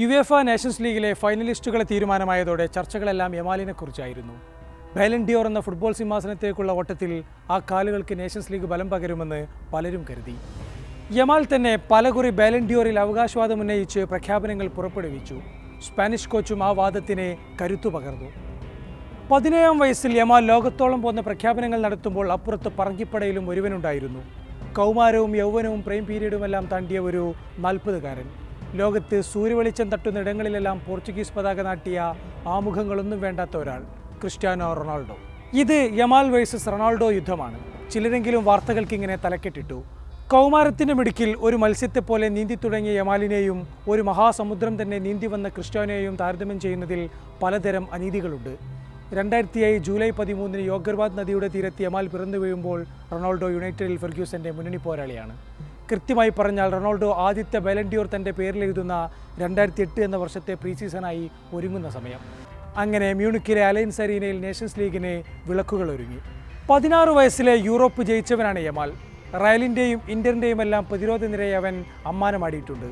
U F Nations ലീഗിലെ ഫൈനലിസ്റ്റുകളെ തീരുമാനമായതോടെ ചർച്ചകളെല്ലാം യമാലിനെക്കുറിച്ചായിരുന്നു Ballon d'Or എന്ന football സിംഹാസനത്തേക്കുള്ള ഓട്ടത്തിൽ ആ കാലുകൾക്ക് നേഷൻസ് ലീഗ് ബലം പകരുമെന്ന് പലരും കരുതി. യമാൽ തന്നെ പലകുറി ബാലൻഡിയോറിൽ അവകാശവാദം ഉന്നയിച്ച് പ്രഖ്യാപനങ്ങൾ പുറപ്പെടുവിച്ചു. സ്പാനിഷ് കോച്ചും ആ വാദത്തിന് കരുത്തു പകർന്നു. പതിനേഴാം വയസ്സിൽ യമാൽ ലോകത്തോളം പോകുന്ന പ്രഖ്യാപനങ്ങൾ നടത്തുമ്പോൾ അപ്പുറത്ത് പറങ്കിപ്പടയിലും ഒരുവനുണ്ടായിരുന്നു. കൗമാരവും യൗവനവും പ്രേം പീരീഡുമെല്ലാം തണ്ടിയ ഒരു നാൽപ്പതുകാരൻ. ലോകത്ത് സൂര്യവെളിച്ചം തട്ടുന്ന ഇടങ്ങളിലെല്ലാം പോർച്ചുഗീസ് പതാക നാട്ടിയ ആമുഖങ്ങളൊന്നും വേണ്ടാത്ത ഒരാൾ ക്രിസ്ത്യാനോ റൊണാൾഡോ. ഇത് യമാൽ വേഴ്സസ് റൊണാൾഡോ യുദ്ധമാണ്. ചിലരെങ്കിലും വാർത്തകൾക്ക് ഇങ്ങനെ തലക്കെട്ടിട്ടു. കൗമാരത്തിന്റെ മിടുക്കിൽ ഒരു മത്സ്യത്തെപ്പോലെ നീന്തി തുടങ്ങിയ യമാലിനെയും ഒരു മഹാസമുദ്രം തന്നെ നീന്തി വന്ന ക്രിസ്ത്യാനോയെയും താരതമ്യം ചെയ്യുന്നതിൽ പലതരം അനീതികളുണ്ട്. രണ്ടായിരത്തിയായി ജൂലൈ പതിമൂന്നിന് യോഗർബാദ് നദിയുടെ തീരത്ത് യമാൽ പിറന്നു വീഴുമ്പോൾ റൊണാൾഡോ യുണൈറ്റഡിൽ ഫെർഗ്യൂസന്റെ മുന്നണി പോരാളിയാണ്. കൃത്യമായി പറഞ്ഞാൽ റൊണാൾഡോ ആദ്യത്തെ ബലൻഡിയോർ തന്റെ പേരിൽ എഴുതുന്ന രണ്ടായിരത്തി എട്ട് എന്ന വർഷത്തെ പ്രീ സീസണായി ഒരുങ്ങുന്ന സമയം. അങ്ങനെ മ്യൂണിക്കിലെ അലയൻസ് അരീനയിൽ നേഷൻസ് ലീഗിന് വിളക്കുകൾ ഒരുങ്ങി. പതിനാറ് വയസ്സിലെ യൂറോപ്പ് ജയിച്ചവനാണ് യമാൽ. റയലിന്റെയും ഇന്ത്യന്റെയും എല്ലാം പ്രതിരോധ നിരയെ അവൻ അമ്മാനമാടിയിട്ടുണ്ട്.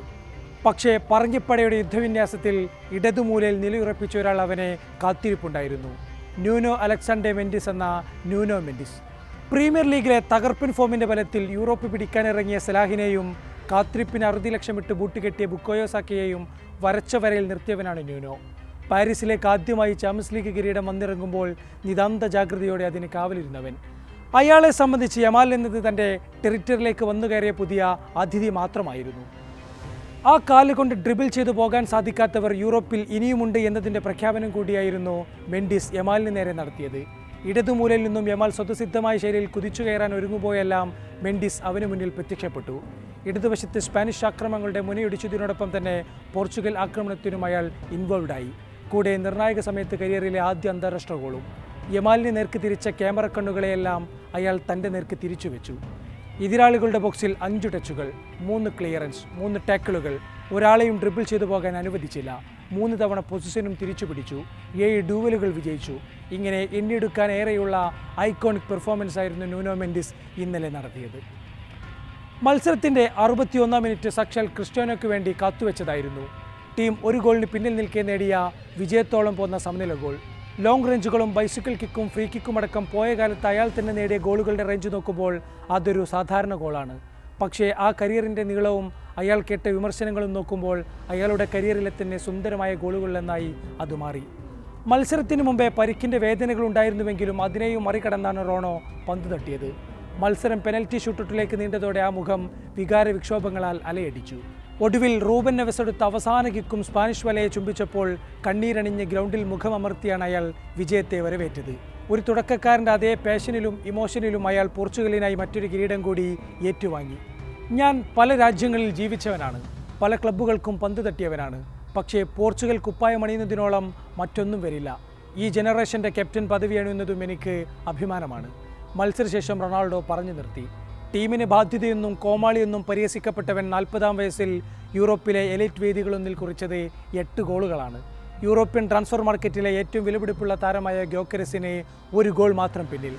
പക്ഷേ പറങ്കിപ്പടയുടെ യുദ്ധവിന്യാസത്തിൽ ഇടതുമൂലയിൽ നിലയുറപ്പിച്ച ഒരാൾ അവനെ കാത്തിരിപ്പുണ്ടായിരുന്നു. ന്യൂനോ അലക്സാണ്ടർ മെൻഡിസ് എന്ന ന്യൂനോ മെൻഡിസ്. പ്രീമിയർ ലീഗിലെ തകർപ്പൻ ഫോമിന്റെ ബലത്തിൽ യൂറോപ്പ് പിടിക്കാനിറങ്ങിയ സലാഹിനെയും കാത്തിരിപ്പിന് അറുതി ലക്ഷമിട്ട് ബൂട്ടുകെട്ടിയ ബുക്കോയോസാക്കിയെയും വരച്ച വരയിൽ നിർത്തിയവനാണ് ന്യൂനോ. പാരീസിലേക്ക് ആദ്യമായി ചാമ്പ്യൻസ് ലീഗ് കിരീടം വന്നിറങ്ങുമ്പോൾ നിതാന്ത ജാഗ്രതയോടെ അതിന് കാവലിരുന്നവൻ. അയാളെ സംബന്ധിച്ച് യമാൽ എന്നത് തന്റെ ടെറിറ്ററിയിലേക്ക് വന്നു കയറിയ പുതിയ അതിഥി മാത്രമായിരുന്നു. ആ കാൽ കൊണ്ട് ഡ്രിബിൾ ചെയ്തു പോകാൻ സാധിക്കാത്തവർ യൂറോപ്പിൽ ഇനിയുമുണ്ട് എന്നതിന്റെ പ്രഖ്യാപനം കൂടിയായിരുന്നു മെൻഡിസ് യമാലിന് നേരെ നടത്തിയത്. ഇടതുമൂലയിൽ നിന്നും യമാൽ സ്വതസിദ്ധമായ ശൈലിയിൽ കുതിച്ചു കയറാൻ ഒരുങ്ങുമ്പോയെല്ലാം മെൻഡിസ് അവന് മുന്നിൽ പ്രത്യക്ഷപ്പെട്ടു. ഇടതുവശത്ത് സ്പാനിഷ് ആക്രമണങ്ങളുടെ മുനയൊടിച്ചതിനോടൊപ്പം തന്നെ പോർച്ചുഗൽ ആക്രമണത്തിനും അയാൾ ഇൻവോൾവായി കൂടെ നിർണായക സമയത്ത് കരിയറിലെ ആദ്യ അന്താരാഷ്ട്ര ഗോളും. യമാലിനെ നേർക്ക് തിരിച്ച ക്യാമറ കണ്ണുകളെയെല്ലാം അയാൾ തന്റെ നേർക്ക് തിരിച്ചു വെച്ചു. എതിരാളികളുടെ ബോക്സിൽ അഞ്ച് ടച്ചുകൾ മൂന്ന് ക്ലിയറൻസ് മൂന്ന് ടാക്കിളുകൾ. ഒരാളെയും ഡ്രിബിൾ ചെയ്തു പോകാൻ അനുവദിച്ചില്ല. മൂന്ന് തവണ പൊസിഷനും തിരിച്ചു പിടിച്ചു. ഏഴ് ഡൂവലുകൾ വിജയിച്ചു. ഇങ്ങനെ എണ്ണിയെടുക്കാൻ ഏറെയുള്ള ഐക്കോണിക് പെർഫോമൻസ് ആയിരുന്നു ന്യൂനോ മെൻഡിസ് ഇന്നലെ നടത്തിയത്. മത്സരത്തിന്റെ അറുപത്തിയൊന്നാം മിനിറ്റ് സക്ഷൽ ക്രിസ്ത്യാനോയ്ക്ക് വേണ്ടി കാത്തുവെച്ചതായിരുന്നു. ടീം ഒരു ഗോളിന് പിന്നിൽ നിൽക്കെ നേടിയ വിജയത്തോളം പോന്ന സമനില ഗോൾ. ലോങ് റേഞ്ചുകളും ബൈസിക്കിൾ കിക്കും ഫ്രീ കിക്കും അടക്കം പോയ കാലത്ത് അയാൾ തന്നെ നേടിയ ഗോളുകളുടെ റേഞ്ച് നോക്കുമ്പോൾ അതൊരു സാധാരണ ഗോളാണ്. പക്ഷേ ആ കരിയറിന്റെ നീളവും അയാൾ കേട്ട വിമർശനങ്ങളും നോക്കുമ്പോൾ അയാളുടെ കരിയറിലെ തന്നെ സുന്ദരമായ ഗോളുകളിലെന്നായി അത് മാറി. മത്സരത്തിന് മുമ്പേ പരിക്കിന്റെ വേദനകൾ ഉണ്ടായിരുന്നുവെങ്കിലും അതിനെയും മറികടന്നാണ് റോണോ പന്ത് തട്ടിയത്. മത്സരം പെനൽറ്റി ഷൂട്ടൗട്ടിലേക്ക് നീണ്ടതോടെ ആ മുഖം വികാര വിക്ഷോഭങ്ങളാൽ അലയടിച്ചു. ഒടുവിൽ റൂബൻ നെവസെടുത്ത അവസാന കിക്കും സ്പാനിഷ് വലയെ ചുംബിച്ചപ്പോൾ കണ്ണീരണിഞ്ഞ് ഗ്രൗണ്ടിൽ മുഖമമർത്തിയാണ് അയാൾ വിജയത്തെ വരവേറ്റത്. ഒരു തുടക്കക്കാരന്റെ അതേ പാഷനിലും ഇമോഷനിലും അയാൾ പോർച്ചുഗലിനായി മറ്റൊരു കിരീടം കൂടി ഏറ്റുവാങ്ങി. ഞാൻ പല രാജ്യങ്ങളിൽ ജീവിച്ചവനാണ്. പല ക്ലബ്ബുകൾക്കും പന്ത് തട്ടിയവനാണ്. പക്ഷേ പോർച്ചുഗൽ കുപ്പായം അണിയുന്നതിനോളം മറ്റൊന്നും വരില്ല. ഈ ജനറേഷന്റെ ക്യാപ്റ്റൻ പദവി അണിയുന്നതും എനിക്ക് അഭിമാനമാണ്. മത്സരശേഷം റൊണാൾഡോ പറഞ്ഞു നിർത്തി. ടീമിന് ബാധ്യതയെന്നും കോമാളിയെന്നും പരിഹസിക്കപ്പെട്ടവൻ നാൽപ്പതാം വയസ്സിൽ യൂറോപ്പിലെ എലൈറ്റ് വേദികളൊന്നിൽ കുറിച്ചത് എട്ട് ഗോളുകളാണ്. യൂറോപ്യൻ ട്രാൻസ്ഫർ മാർക്കറ്റിലെ ഏറ്റവും വിലപിടിപ്പുള്ള താരമായ ഗ്യോക്കരസിന് ഒരു ഗോൾ മാത്രം പിന്നിൽ.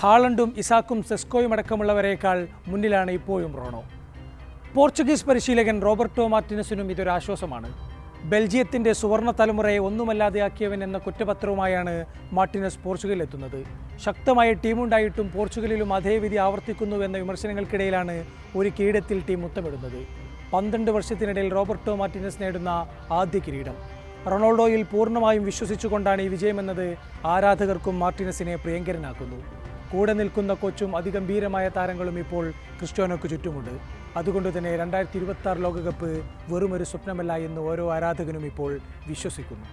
ഹാളണ്ടും ഇസാക്കും സെസ്കോയും അടക്കമുള്ളവരേക്കാൾ മുന്നിലാണ് ഇപ്പോഴും റോണോ. പോർച്ചുഗീസ് പരിശീലകൻ റോബർട്ടോ മാർട്ടിനസിനും ഇതൊരു ആശ്വാസമാണ് ബെൽജിയത്തിന്റെ സുവർണ തലമുറയെ ഒന്നുമല്ലാതെയാക്കിയവൻ എന്ന കുറ്റപത്രവുമായാണ് മാർട്ടിനസ് പോർച്ചുഗലിലെത്തുന്നത്. ശക്തമായ ടീമുണ്ടായിട്ടും പോർച്ചുഗലിലും അതേ വിധി ആവർത്തിക്കുന്നു എന്ന വിമർശനങ്ങൾക്കിടയിലാണ് ഒരു കിരീടത്തിൽ ടീം മുത്തമിടുന്നത് പന്ത്രണ്ട് വർഷത്തിനിടയിൽ റോബർട്ടോ മാർട്ടിനസ് നേടുന്ന ആദ്യ കിരീടം. റൊണാൾഡോയിൽ പൂർണമായും വിശ്വസിച്ചുകൊണ്ടാണ് ഈ വിജയമെന്നത് ആരാധകർക്കും മാർട്ടിനസിനെ പ്രിയങ്കരനാക്കുന്നു. കൂടെ നിൽക്കുന്ന കോച്ചും അതിഗംഭീരമായ താരങ്ങളും ഇപ്പോൾ ക്രിസ്റ്റ്യാനോയ്ക്ക് ചുറ്റുമുണ്ട്. അതുകൊണ്ട് തന്നെ രണ്ടായിരത്തി ഇരുപത്തി ആറ് ലോകകപ്പ് വെറുമൊരു സ്വപ്നമല്ല എന്ന് ഓരോ ആരാധകനും ഇപ്പോൾ വിശ്വസിക്കുന്നു.